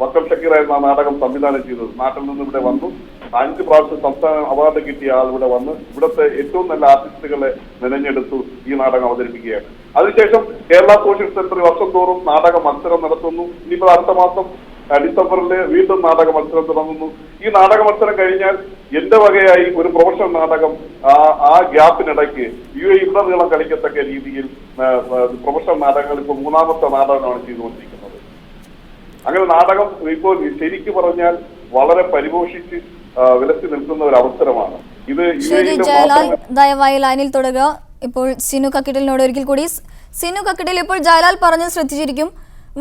വക്കൽ ഷക്കീറായിരുന്നു ആ നാടകം സംവിധാനം ചെയ്തത്. നാട്ടിൽ നിന്ന് ഇവിടെ വന്നു. അഞ്ച് പ്രാവശ്യം സംസ്ഥാന അവാർഡ് കിട്ടിയ ആൾ ഇവിടെ വന്ന് ഇവിടുത്തെ ഏറ്റവും നല്ല ആർട്ടിസ്റ്റുകളെ നിലഞ്ഞെടുത്തു ഈ നാടകം അവതരിപ്പിക്കുകയാണ്. അതിനുശേഷം കേരള സോഷ്യൽ സെന്റർ വർഷം തോറും നാടക മത്സരം നടത്തുന്നു. ഇനിയിപ്പോൾ അടുത്ത മാസം ഡിസംബറിൽ വീണ്ടും നാടക മത്സരം തുടങ്ങുന്നു. ഈ നാടക മത്സരം കഴിഞ്ഞാൽ എന്റെ വകയായി ഒരു പ്രൊഫഷണൽ നാടകം ആ ഗ്യാപ്പിനിടയ്ക്ക് യു എ ഇവിടെ നീളം കളിക്കത്തക്ക രീതിയിൽ പ്രൊഫഷണൽ നാടകങ്ങൾ ഇപ്പോൾ മൂന്നാമത്തെ നാടകമാണ് ചെയ്തുകൊണ്ടിരിക്കുന്നത്. അങ്ങനെ നാടകം ഇപ്പോൾ ശരിക്കു പറഞ്ഞാൽ വളരെ പരിപോഷിച്ച് വിലത്തി വിലസി നിൽക്കുന്ന ഒരു അവസരമാണ്. ഇത് ശരി ജയലാൽ ദയവായി ലൈനിൽ തുടരുക ഇപ്പോൾ സിനു കക്കിടലിനോട് ഒരിക്കൽ കൂടി. സിനു കക്കിടൽ ഇപ്പോൾ ജയലാൽ പറഞ്ഞ് ശ്രദ്ധിച്ചിരിക്കും.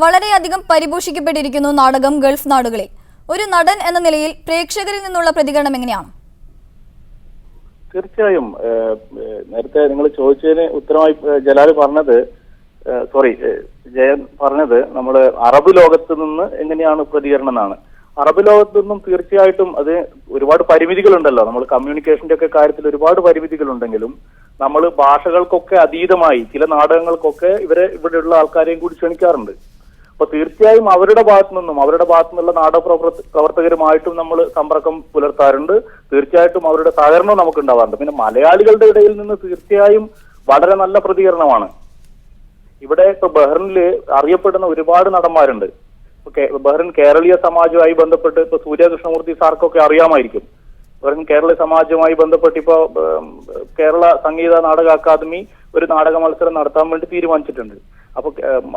വളരെയധികം പരിപോഷിക്കപ്പെട്ടിരിക്കുന്നു നാടകം ഗൾഫ് നാടുകളിൽ. ഒരു നടൻ എന്ന നിലയിൽ പ്രേക്ഷകരിൽ നിന്നുള്ള പ്രതികരണം എങ്ങനെയാണ്? തീർച്ചയായും നേരത്തെ നിങ്ങൾ ചോദിച്ചതിന് ഉത്തരമായി ജലാൽ പറഞ്ഞത് സോറി ജയൻ പറഞ്ഞത് നമ്മൾ അറബ് ലോകത്ത് നിന്ന് എങ്ങനെയാണ് പ്രതികരണം എന്നാണ്. അറബ് ലോകത്ത് നിന്നും തീർച്ചയായിട്ടും അത് ഒരുപാട് പരിമിതികളുണ്ടല്ലോ. നമ്മൾ കമ്മ്യൂണിക്കേഷന്റെ ഒക്കെ കാര്യത്തിൽ ഒരുപാട് പരിമിതികളുണ്ടെങ്കിലും നമ്മൾ ഭാഷകൾക്കൊക്കെ അതീതമായി ചില നാടകങ്ങൾക്കൊക്കെ ഇവരെ ഇവിടെയുള്ള ആൾക്കാരെയും കൂടി ക്ഷണിക്കാറുണ്ട്. അപ്പൊ തീർച്ചയായും അവരുടെ ഭാഗത്തു നിന്നും അവരുടെ ഭാഗത്തു നിന്നുള്ള നാടക പ്രവർത്തകരുമായിട്ടും നമ്മൾ സമ്പർക്കം പുലർത്താറുണ്ട്. തീർച്ചയായിട്ടും അവരുടെ സഹകരണവും നമുക്ക് ഉണ്ടാവാറുണ്ട് പിന്നെ മലയാളികളുടെ ഇടയിൽ നിന്ന് തീർച്ചയായും വളരെ നല്ല പ്രതികരണമാണ്. ഇവിടെ ഇപ്പൊ ബഹ്റിനിൽ അറിയപ്പെടുന്ന ഒരുപാട് നടന്മാരുണ്ട്. ബഹ്റിൻ കേരളീയ സമാജവുമായി ബന്ധപ്പെട്ട് ഇപ്പൊ സൂര്യകൃഷ്ണമൂർത്തി സാർക്കൊക്കെ അറിയാമായിരിക്കും. ബഹ്റിൻ കേരള സമാജവുമായി ബന്ധപ്പെട്ട് ഇപ്പൊ കേരള സംഗീത നാടക അക്കാദമി ഒരു നാടക മത്സരം നടത്താൻ വേണ്ടി തീരുമാനിച്ചിട്ടുണ്ട്. അപ്പൊ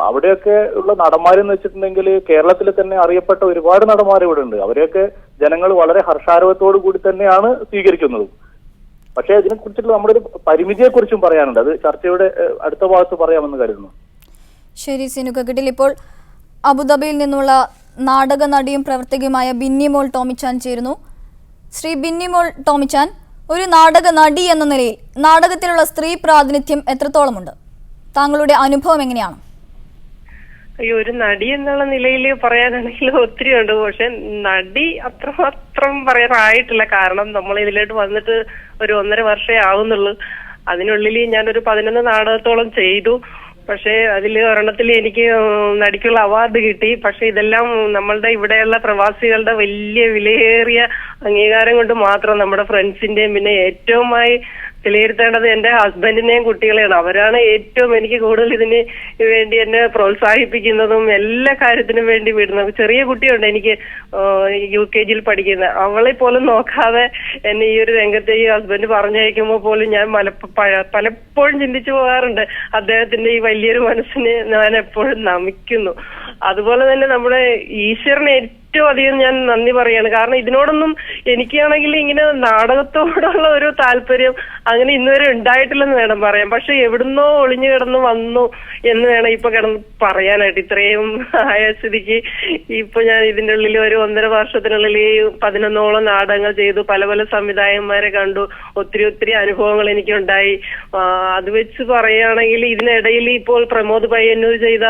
അവിടെയൊക്കെ ഉള്ള നടന്മാരെന്ന് വെച്ചിട്ടുണ്ടെങ്കിൽ കേരളത്തിൽ തന്നെ അറിയപ്പെട്ട ഒരുപാട് നടന്മാർ ഇവിടെ ഉണ്ട് അവരെയൊക്കെ ജനങ്ങൾ വളരെ ഹർഷാരവത്തോടു കൂടി തന്നെയാണ് സ്വീകരിക്കുന്നത്. പക്ഷേ ഇതിനെക്കുറിച്ചുള്ള നമ്മുടെ ഒരു പരിമിതിയെ കുറിച്ചും പറയാനുണ്ട്. അത് ചർച്ചയുടെ അടുത്ത ഭാഗത്ത് പറയാമെന്ന് കരുതുന്നു. ശരി സിനു കിട്ടിൽ ഇപ്പോൾ അബുദാബിയിൽ നിന്നുള്ള നാടക നടിയും പ്രവർത്തകയുമായ ബിന്നിമോൾ ടോമിച്ചാൻ ചേരുന്നു. ശ്രീ ബിന്നിമോൾ ടോമിച്ചാൻ ഒരു നാടക നടി എന്ന നിലയിൽ നാടകത്തിലുള്ള സ്ത്രീ പ്രാതിനിധ്യം എത്രത്തോളമുണ്ട്? താങ്കളുടെ അനുഭവം എങ്ങനെയാണ്? അയ്യോ ഒരു നടി എന്നുള്ള നിലയിൽ പറയാനാണെങ്കിൽ ഒത്തിരി ഉണ്ട് പക്ഷെ നടി അത്രമാത്രം പറയാനായിട്ടില്ല. കാരണം നമ്മൾ ഇതിലോട്ട് വന്നിട്ട് ഒരു ഒന്നര വർഷമേ ആവുന്നുള്ളൂ. അതിനുള്ളിൽ ഞാനൊരു പതിനൊന്ന് നാടകത്തോളം ചെയ്തു. പക്ഷേ അതിൽ ഒരെണ്ണത്തിൽ എനിക്ക് നടിക്കുള്ള അവാർഡ് കിട്ടി. പക്ഷെ ഇതെല്ലാം നമ്മളുടെ ഇവിടെയുള്ള പ്രവാസികളുടെ വലിയ വിലയേറിയ അംഗീകാരം കൊണ്ട് മാത്രം നമ്മുടെ ഫ്രണ്ട്സിന്റെയും പിന്നെ ഏറ്റവുമായി വിലയിരുത്തേണ്ടത് എന്റെ ഹസ്ബൻഡിനെയും കുട്ടികളെയാണ്. അവരാണ് ഏറ്റവും എനിക്ക് കൂടുതൽ ഇതിന് വേണ്ടി എന്നെ പ്രോത്സാഹിപ്പിക്കുന്നതും എല്ലാ കാര്യത്തിനും വേണ്ടി വിടുന്നത്. ചെറിയ കുട്ടിയുണ്ട് എനിക്ക് യു കെ ജിയിൽ പഠിക്കുന്ന. അവളെ പോലും നോക്കാതെ എന്നെ ഈ ഒരു രംഗത്തെ ഈ ഹസ്ബൻഡ് പറഞ്ഞയക്കുമ്പോൾ പോലും ഞാൻ പലപ്പോഴും ചിന്തിച്ചു പോകാറുണ്ട്. അദ്ദേഹത്തിന്റെ ഈ വലിയൊരു മനസ്സിനെ ഞാൻ എപ്പോഴും നമിക്കുന്നു. അതുപോലെ തന്നെ നമ്മുടെ ഈശ്വരനെ ഏറ്റവും അധികം ഞാൻ നന്ദി പറയാണ്. കാരണം ഇതിനോടൊന്നും എനിക്കാണെങ്കിൽ ഇങ്ങനെ നാടകത്തോടുള്ള ഒരു താല്പര്യം അങ്ങനെ ഇന്നുവരെ ഉണ്ടായിട്ടില്ലെന്ന് വേണം പറയാം പക്ഷെ എവിടുന്നോ ഒളിഞ്ഞു കിടന്ന് വന്നു എന്ന് വേണം ഇപ്പൊ കിടന്ന് പറയാനായിട്ട്. ഇത്രയും ആയ സ്ഥിതിക്ക് ഇപ്പൊ ഞാൻ ഇതിന്റെ ഉള്ളിൽ ഒരു ഒന്നര വർഷത്തിനുള്ളിൽ പതിനൊന്നോളം നാടകങ്ങൾ ചെയ്തു. പല പല സംവിധായകന്മാരെ കണ്ടു. ഒത്തിരി ഒത്തിരി അനുഭവങ്ങൾ എനിക്കുണ്ടായി. അത് വെച്ച് പറയുകയാണെങ്കിൽ ഇതിനിടയിൽ ഇപ്പോൾ പ്രമോദ് പയ്യന്നൂർ ചെയ്ത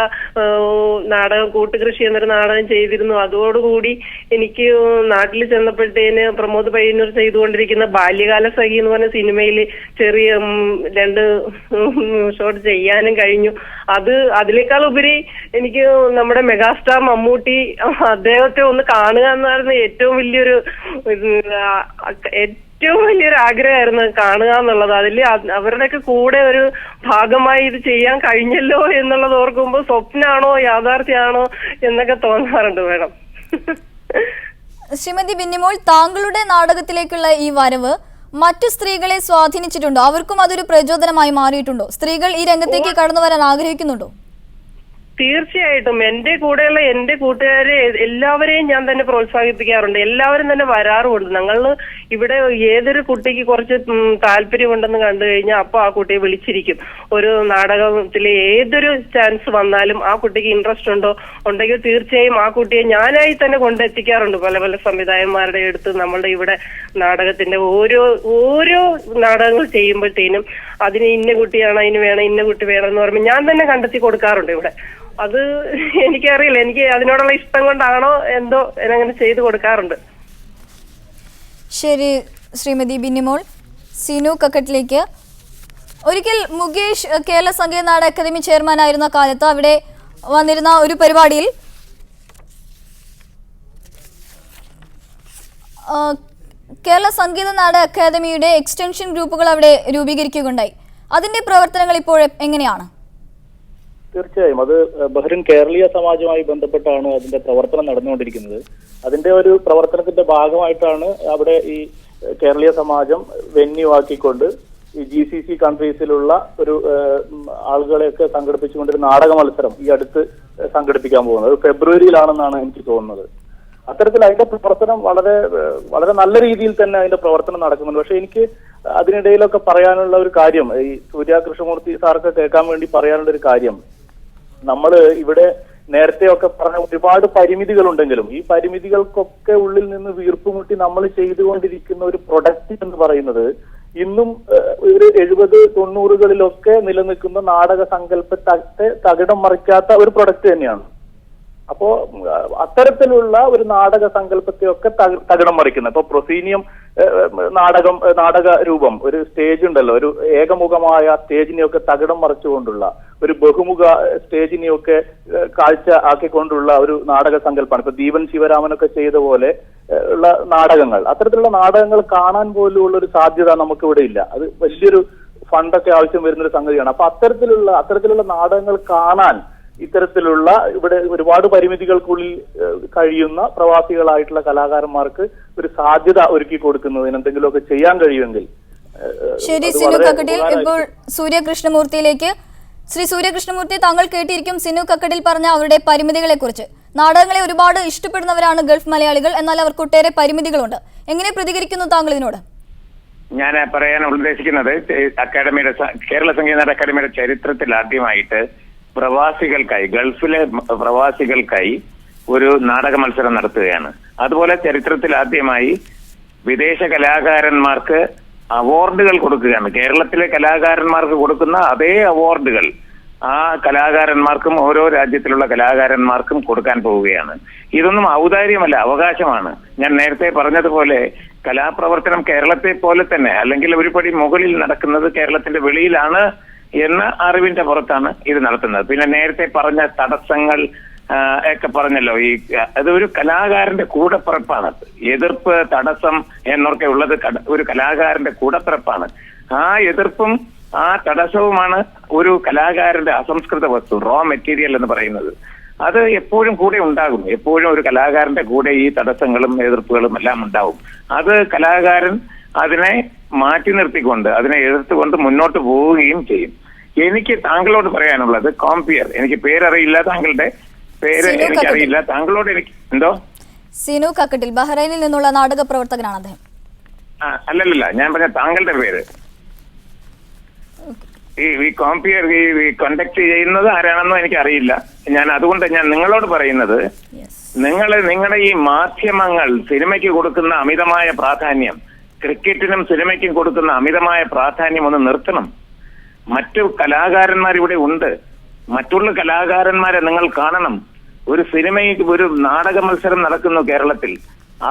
നാടകം കൂട്ടുകൃഷി എന്നൊരു നാടകം ചെയ്തിരുന്നു. അതോടുകൂടി എനിക്ക് നാട്ടിൽ ചെന്നപ്പോഴത്തേന് പ്രമോദ് പയ്യന്നൂർ ചെയ്തുകൊണ്ടിരിക്കുന്ന ബാല്യകാല സഖി എന്ന് പറഞ്ഞ സിനിമയിൽ ചെറിയ രണ്ട് ഷോട്ട് ചെയ്യാനും കഴിഞ്ഞു. അത് അതിനേക്കാൾ ഉപരി എനിക്ക് നമ്മുടെ മെഗാസ്റ്റാർ മമ്മൂട്ടി അദ്ദേഹത്തെ ഒന്ന് കാണുക എന്നായിരുന്നു ഏറ്റവും വലിയൊരു ഏറ്റവും വലിയൊരു ആഗ്രഹമായിരുന്നു കാണുക എന്നുള്ളത്. അതിൽ അവരുടെയൊക്കെ കൂടെ ഒരു ഭാഗമായി ഇത് ചെയ്യാൻ കഴിഞ്ഞല്ലോ എന്നുള്ളത് ഓർക്കുമ്പോൾ സ്വപ്നാണോ യാഥാർത്ഥ്യമാണോ എന്നൊക്കെ തോന്നാറുണ്ട് മേഡം. ശ്രീമതി ബിന്നിമോൾ താങ്കളുടെ നാടകത്തിലേക്കുള്ള ഈ വരവ് മറ്റു സ്ത്രീകളെ സ്വാധീനിച്ചിട്ടുണ്ടോ? അവർക്കും അതൊരു പ്രചോദനമായി മാറിയിട്ടുണ്ടോ? സ്ത്രീകൾ ഈ രംഗത്തേക്ക് കടന്നു വരാൻ ആഗ്രഹിക്കുന്നുണ്ടോ? തീർച്ചയായിട്ടും എന്റെ കൂടെയുള്ള എന്റെ കൂട്ടുകാരെ എല്ലാവരെയും ഞാൻ തന്നെ പ്രോത്സാഹിപ്പിക്കാറുണ്ട്. എല്ലാവരും തന്നെ വരാറുമുണ്ട്. ഞങ്ങൾ ഇവിടെ ഏതൊരു കുട്ടിക്ക് കുറച്ച് താല്പര്യമുണ്ടെന്ന് കണ്ടു കഴിഞ്ഞാൽ അപ്പൊ ആ കുട്ടിയെ വിളിച്ചിരിക്കും. ഒരു നാടകത്തിലെ ഏതൊരു ചാൻസ് വന്നാലും ആ കുട്ടിക്ക് ഇൻട്രസ്റ്റ് ഉണ്ടോ? ഉണ്ടെങ്കിൽ തീർച്ചയായും ആ കുട്ടിയെ ഞാനായി തന്നെ കൊണ്ടെത്തിക്കാറുണ്ട്. പല പല സംവിധായകന്മാരുടെ അടുത്ത് നമ്മളുടെ ഇവിടെ നാടകത്തിന്റെ ഓരോ ഓരോ നാടകങ്ങൾ ചെയ്യുമ്പോഴത്തേനും അതിന് ഇന്ന കുട്ടിയാണ് അതിന് വേണം ഇന്ന കുട്ടി വേണം എന്ന് പറയുമ്പോൾ ഞാൻ തന്നെ കണ്ടെത്തി കൊടുക്കാറുണ്ട് ഇവിടെ. അത് എനിക്കറിയില്ല. എനിക്ക് അതിനോടുള്ള ഇഷ്ടം കൊണ്ടാണോ എന്തോ എന്നങ്ങനെ ചെയ്തു കൊടുക്കാറുണ്ട്. ശരി ശ്രീമതി ബിന്നിമോൾ. സിനു കക്കട്ടിലേക്ക് ഒരിക്കൽ മുകേഷ് കേരള സംഗീത നാട് അക്കാദമി ചെയർമാൻ ആയിരുന്ന കാലത്ത് അവിടെ വന്നിരുന്ന ഒരു പരിപാടിയിൽ കേരള സംഗീത നാട് അക്കാദമിയുടെ എക്സ്റ്റൻഷൻ ഗ്രൂപ്പുകൾ അവിടെ രൂപീകരിക്കുകയുണ്ടായി. അതിന്റെ പ്രവർത്തനങ്ങൾ ഇപ്പോൾ എങ്ങനെയാണ്? തീർച്ചയായും. അത് ബഹ്റിൻ കേരളീയ സമാജവുമായി ബന്ധപ്പെട്ടാണ് അതിന്റെ പ്രവർത്തനം നടന്നുകൊണ്ടിരിക്കുന്നത്. അതിന്റെ ഒരു പ്രവർത്തനത്തിന്റെ ഭാഗമായിട്ടാണ് അവിടെ ഈ കേരളീയ സമാജം വെന്യൂ ആക്കിക്കൊണ്ട് ഈ ജി സി സി കൺട്രീസിലുള്ള ഒരു ആളുകളെയൊക്കെ സംഘടിപ്പിച്ചുകൊണ്ട് ഒരു നാടക മത്സരം ഈ അടുത്ത് സംഘടിപ്പിക്കാൻ പോകുന്നത്. ഫെബ്രുവരിയിലാണെന്നാണ് എനിക്ക് തോന്നുന്നത്. അത്തരത്തിൽ അതിന്റെ പ്രവർത്തനം വളരെ വളരെ നല്ല രീതിയിൽ തന്നെ അതിന്റെ പ്രവർത്തനം നടക്കുന്നുണ്ട്. പക്ഷെ എനിക്ക് അതിനിടയിലൊക്കെ പറയാനുള്ള ഒരു കാര്യം ഈ സൂര്യ കൃഷ്ണമൂർത്തി സാർക്ക് കേൾക്കാൻ വേണ്ടി പറയാനുള്ള ഒരു കാര്യം. നമ്മൾ ഇവിടെ നേരത്തെയൊക്കെ പറഞ്ഞ ഒരുപാട് പരിമിതികളുണ്ടെങ്കിലും ഈ പരിമിതികൾക്കൊക്കെ ഉള്ളിൽ നിന്ന് വീർപ്പുമുട്ടി നമ്മൾ ചെയ്തുകൊണ്ടിരിക്കുന്ന ഒരു പ്രൊഡക്റ്റ് എന്ന് പറയുന്നത് ഇന്നും ഒരു എഴുപത് തൊണ്ണൂറുകളിലൊക്കെ നിലനിൽക്കുന്ന നാടക സങ്കല്പത്തെ തകിടം മറിക്കാത്ത ഒരു പ്രൊഡക്റ്റ് തന്നെയാണ്. അപ്പോ അത്തരത്തിലുള്ള ഒരു നാടക സങ്കല്പത്തെയൊക്കെ ഒക്കെ തകിടം മറിക്കുന്നത് ഇപ്പൊ പ്രൊസീനിയം നാടകം നാടക രൂപം ഒരു സ്റ്റേജ് ഉണ്ടല്ലോ ഒരു ഏകമുഖമായ സ്റ്റേജിനെയൊക്കെ തകിടം മറിച്ചുകൊണ്ടുള്ള ഒരു ബഹുമുഖ സ്റ്റേജിനെയൊക്കെ കാഴ്ച ആക്കിക്കൊണ്ടുള്ള ഒരു നാടക സങ്കല്പമാണ്. ഇപ്പൊ ദീപൻ ശിവരാമനൊക്കെ ചെയ്ത പോലെ ഉള്ള നാടകങ്ങൾ. അത്തരത്തിലുള്ള നാടകങ്ങൾ കാണാൻ പോലുള്ള ഒരു സാധ്യത നമുക്ക് ഇവിടെ ഇല്ല. അത് വലിയൊരു ഫണ്ടൊക്കെ ആവശ്യം വരുന്ന ഒരു സംഗതിയാണ്. അപ്പൊ അത്തരത്തിലുള്ള അത്തരത്തിലുള്ള നാടകങ്ങൾ കാണാൻ ഇത്തരത്തിലുള്ള ഇവിടെ ഒരുപാട് പരിമിതികൾക്കുള്ളിൽ കഴിയുന്ന പ്രവാസികളായിട്ടുള്ള കലാകാരന്മാർക്ക് ഒരു സാധ്യത ഒരുക്കി കൊടുക്കുന്നതിന് എന്തെങ്കിലുമൊക്കെ ചെയ്യാൻ കഴിയുമെങ്കിൽ ശരി സിനു കക്കട്ടിൽ. ഇപ്പോൾ സൂര്യകൃഷ്ണമൂർത്തിയിലേക്ക് ശ്രീ സൂര്യകൃഷ്ണമൂർത്തി താങ്കൾ കേട്ടിരിക്കും സിനു കക്കട്ടിൽ പറഞ്ഞ അവരുടെ പരിമിതികളെ കുറിച്ച് നാടകങ്ങളെ ഒരുപാട് ഇഷ്ടപ്പെടുന്നവരാണ് ഗൾഫ് മലയാളികൾ എന്നാൽ അവർക്ക് ഒട്ടേറെ പരിമിതികളുണ്ട്. എങ്ങനെ പ്രതികരിക്കുന്നു താങ്കൾ ഇതിനോട്? ഞാൻ പറയാൻ ഉദ്ദേശിക്കുന്നത് അക്കാഡമിയുടെ കേരള സംഗീത അക്കാഡമിയുടെ അക്കാദമിയുടെ ചരിത്രത്തിൽ ആദ്യമായിട്ട് പ്രവാസികൾക്കായി ഗൾഫിലെ പ്രവാസികൾക്കായി ഒരു നാടക മത്സരം നടത്തുകയാണ്. അതുപോലെ ചരിത്രത്തിൽ ആദ്യമായി വിദേശ കലാകാരന്മാർക്ക് അവാർഡുകൾ കൊടുക്കുകയാണ്. കേരളത്തിലെ കലാകാരന്മാർക്ക് കൊടുക്കുന്ന അതേ അവാർഡുകൾ ആ കലാകാരന്മാർക്കും ഓരോ രാജ്യത്തിലുള്ള കലാകാരന്മാർക്കും കൊടുക്കാൻ പോവുകയാണ്. ഇതൊന്നും ഔദാര്യമല്ല അവകാശമാണ്. ഞാൻ നേരത്തെ പറഞ്ഞതുപോലെ കലാപ്രവർത്തനം കേരളത്തെ പോലെ തന്നെ അല്ലെങ്കിൽ ഒരുപടി മുകളിൽ നടക്കുന്നത് കേരളത്തിന്റെ വെളിയിലാണ് എന്ന അറിവിന്റെ പുറത്താണ് ഇത് നടത്തുന്നത്. പിന്നെ നേരത്തെ പറഞ്ഞ തടസ്സങ്ങൾ ഒക്കെ പറഞ്ഞല്ലോ ഈ അതൊരു കലാകാരന്റെ കൂടപ്പിറപ്പാണ്. എതിർപ്പ് തടസ്സം എന്നൊക്കെ ഉള്ളത് ഒരു കലാകാരന്റെ കൂടപ്പിറപ്പാണ്. ആ എതിർപ്പും ആ തടസ്സവുമാണ് ഒരു കലാകാരന്റെ അസംസ്കൃത വസ്തു റോ മെറ്റീരിയൽ എന്ന് പറയുന്നത്. അത് എപ്പോഴും കൂടെ ഉണ്ടാകും. എപ്പോഴും ഒരു കലാകാരന്റെ കൂടെ ഈ തടസ്സങ്ങളും എതിർപ്പുകളും എല്ലാം ഉണ്ടാവും. അത് കലാകാരൻ അതിനെ മാറ്റി നിർത്തിക്കൊണ്ട് അതിനെ എതിർത്തുകൊണ്ട് മുന്നോട്ട് പോവുകയും ചെയ്യും. എനിക്ക് താങ്കളോട് പറയാനുള്ളത് കോംപിയർ. എനിക്ക് പേരറിയില്ല താങ്കളുടെ. പേര് എനിക്കറിയില്ല. താങ്കളോട് എനിക്ക് എന്തോ? സിനു കക്കട്ടിൽ. ബഹ്റൈനിൽ നിന്നുള്ള നാടക പ്രവർത്തകനാണ് അദ്ദേഹം. അല്ലല്ല ഞാൻ പറഞ്ഞ താങ്കളുടെ പേര്. ഈ ഈ കോംപിയർ ഈ കണ്ടക്ട് ചെയ്യുന്നത് ആരാണെന്നും എനിക്കറിയില്ല. ഞാൻ അതുകൊണ്ട് ഞാൻ നിങ്ങളോട് പറയുന്നത് നിങ്ങൾ നിങ്ങളുടെ ഈ മാധ്യമങ്ങൾ സിനിമയ്ക്ക് കൊടുക്കുന്ന അമിതമായ പ്രാധാന്യം ക്രിക്കറ്റിനും സിനിമയ്ക്കും കൊടുക്കുന്ന അമിതമായ പ്രാധാന്യം ഒന്ന് നിർത്തണം. മറ്റു കലാകാരന്മാർ ഇവിടെ ഉണ്ട്. മറ്റുള്ള കലാകാരന്മാരെ നിങ്ങൾ കാണണം. ഒരു സിനിമയിൽ ഒരു നാടക മത്സരം നടക്കുന്നു കേരളത്തിൽ.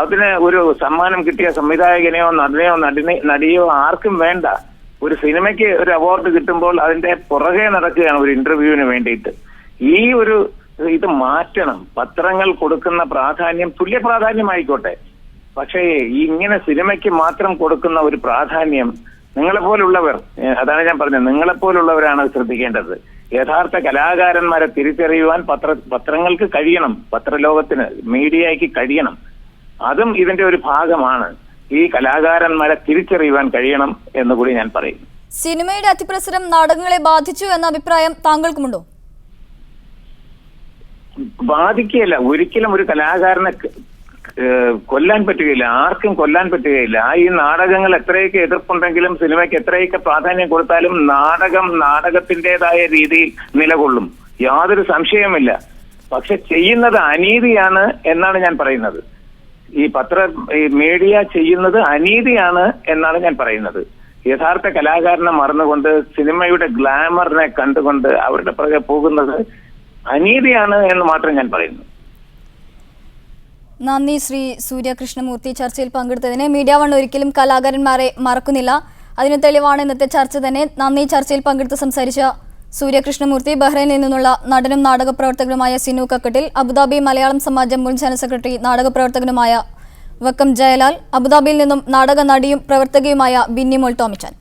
അതിന് ഒരു സമ്മാനം കിട്ടിയ സംവിധായകനെയോ നടനെയോ നടിനെ നടിയോ ആർക്കും വേണ്ട. ഒരു സിനിമയ്ക്ക് ഒരു അവാർഡ് കിട്ടുമ്പോൾ അതിന്റെ പുറകെ നടക്കുകയാണ് ഒരു ഇന്റർവ്യൂവിന് വേണ്ടിയിട്ട്. ഈ ഒരു ഇത് മാറ്റണം. പത്രങ്ങൾ കൊടുക്കുന്ന പ്രാധാന്യം തുല്യ പ്രാധാന്യമായിക്കോട്ടെ പക്ഷേ ഈ ഇങ്ങനെ സിനിമയ്ക്ക് മാത്രം കൊടുക്കുന്ന ഒരു പ്രാധാന്യം നിങ്ങളെപ്പോലുള്ളവർ പോലുള്ളവർ അതാണ് ഞാൻ പറഞ്ഞത് നിങ്ങളെപ്പോലുള്ളവരാണ് പോലുള്ളവരാണ് ശ്രദ്ധിക്കേണ്ടത്. യഥാർത്ഥ കലാകാരന്മാരെ തിരിച്ചറിയുവാൻ പത്ര പത്രങ്ങൾക്ക് കഴിയണം പത്രലോകത്തിന് മീഡിയയ്ക്ക് കഴിയണം. അതും ഇതിന്റെ ഒരു ഭാഗമാണ്. ഈ കലാകാരന്മാരെ തിരിച്ചറിയുവാൻ കഴിയണം എന്ന് കൂടി ഞാൻ പറയും. സിനിമയുടെ അതിപ്രസരം നാടകങ്ങളെ ബാധിച്ചു എന്ന അഭിപ്രായം താങ്കൾക്കുമുണ്ടോ? ബാധിക്കുകയല്ല. ഒരിക്കലും ഒരു കലാകാരനെ കൊല്ലാൻ പറ്റുകയില്ല. ആർക്കും കൊല്ലാൻ പറ്റുകയില്ല. ഈ നാടകങ്ങൾ എത്രയൊക്കെ എതിർപ്പുണ്ടെങ്കിലും സിനിമയ്ക്ക് എത്രയൊക്കെ പ്രാധാന്യം കൊടുത്താലും നാടകം നാടകത്തിന്റേതായ രീതിയിൽ നിലകൊള്ളും. യാതൊരു സംശയവുമില്ല. പക്ഷെ ചെയ്യുന്നത് അനീതിയാണ് എന്നാണ് ഞാൻ പറയുന്നത്. ഈ പത്ര ഈ മീഡിയ ചെയ്യുന്നത് അനീതിയാണ് എന്നാണ് ഞാൻ പറയുന്നത്. യഥാർത്ഥ കലാകാരനെ മറന്നുകൊണ്ട് സിനിമയുടെ ഗ്ലാമറിനെ കണ്ടുകൊണ്ട് അവരുടെ പുറകെ പോകുന്നത് അനീതിയാണ് എന്ന് മാത്രം ഞാൻ പറയുന്നു. നന്ദി ശ്രീ സൂര്യകൃഷ്ണമൂർത്തി. ചർച്ചയിൽ പങ്കെടുത്തതിന് മീഡിയ വൺ ഒരിക്കലും കലാകാരന്മാരെ മറക്കുന്നില്ല. അതിന് തെളിവാണ് ഇന്നത്തെ ചർച്ച തന്നെ. നന്ദി. ചർച്ചയിൽ പങ്കെടുത്ത് സംസാരിച്ച സൂര്യകൃഷ്ണമൂർത്തി ബഹ്റൈനിൽ നിന്നുള്ള നടനും നാടക പ്രവർത്തകനുമായ സിനു കക്കട്ടിൽ അബുദാബി മലയാളം സമാജം മുൻ ജനറൽ സെക്രട്ടറി നാടകപ്രവർത്തകനുമായ വക്കം ജയലാൽ അബുദാബിയിൽ നിന്നും നാടക നടിയും പ്രവർത്തകയുമായ ബിന്നിമോൾ ടോമിച്ചാൻ